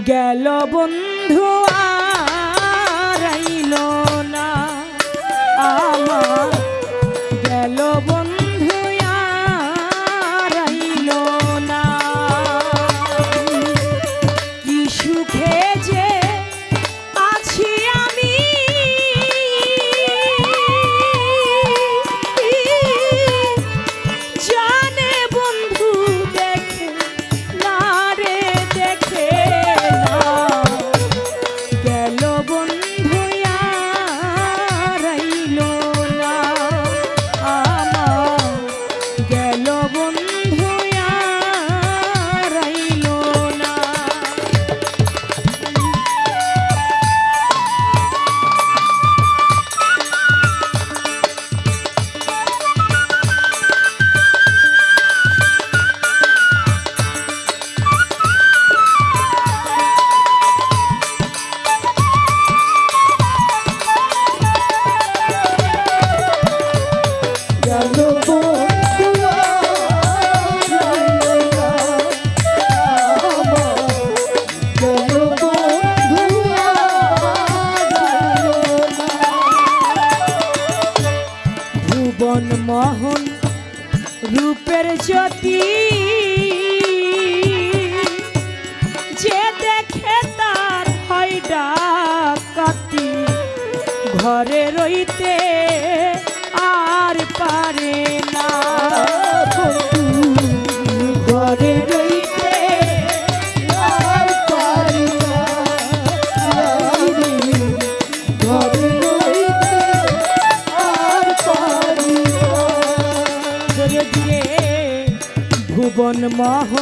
গেল বন্ধু আইল না। আমার গেল বন্ধু আইল না। কি সুখে যে ডাকাতি ঘরে রইতে আর পারে না। ঘরে রইতে আর ঘরে আর ভুবন মোহন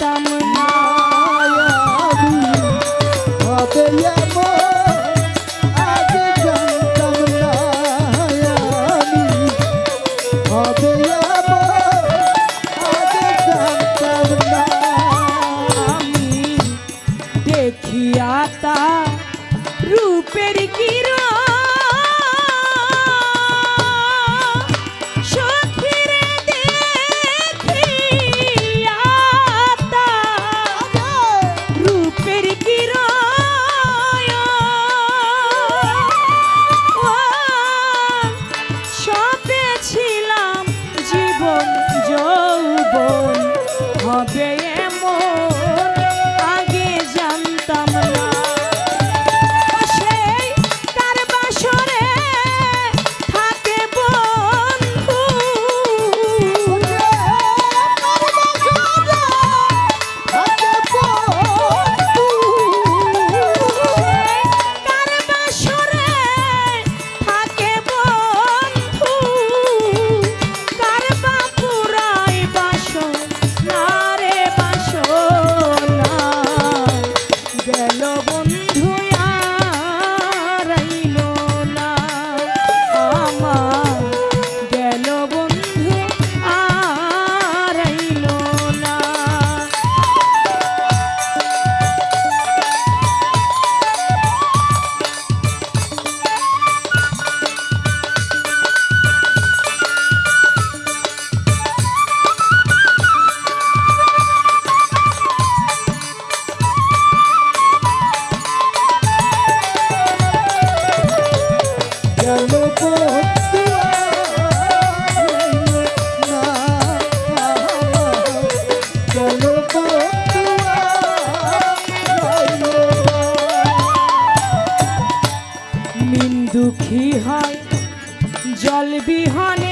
জানতাম না হবে আগে দেখিয়া বিহনে